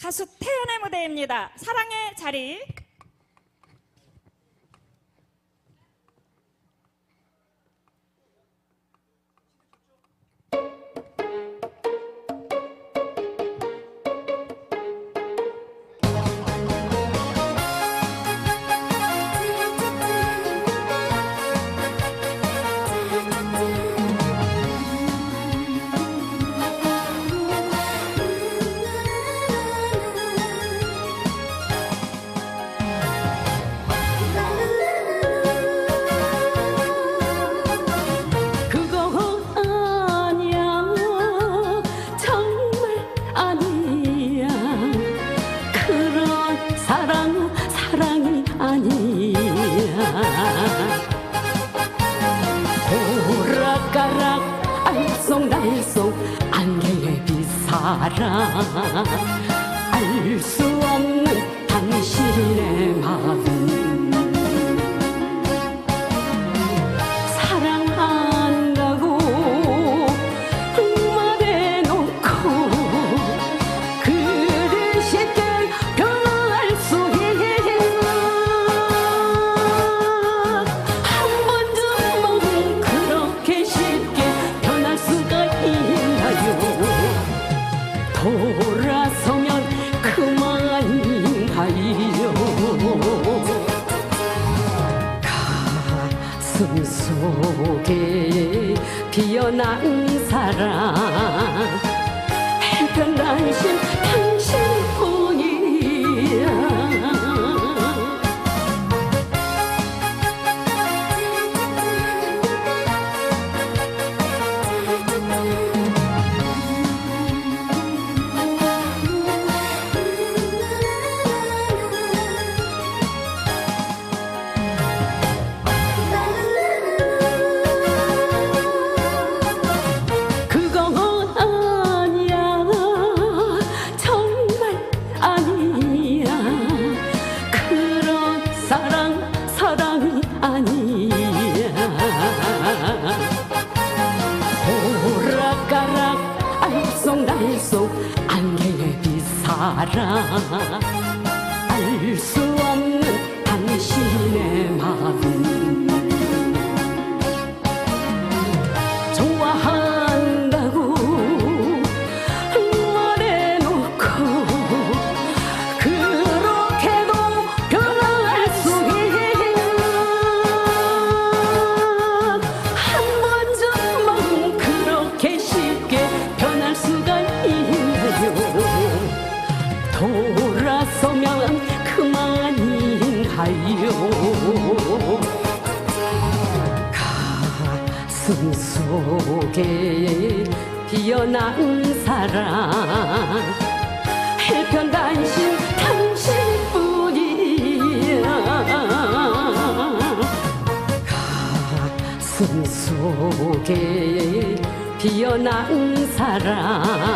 가수 태연의 무대입니다. 사랑의 자리. 빛사랑 알수 없는 당신의 마음 속에 피어난 사랑. 해변단심 당신 빛사랑 알수 없는 당신의 마음. 좋아한다고 말해놓고 그렇게도 변할 수 있나 한 번쯤만 그렇게 쉽게 변할 수가 있나요 돌아서면 그만인가요? 가슴 속에 피어난 사랑 해편단심 당신뿐이야. 가슴 속에 피어난 사랑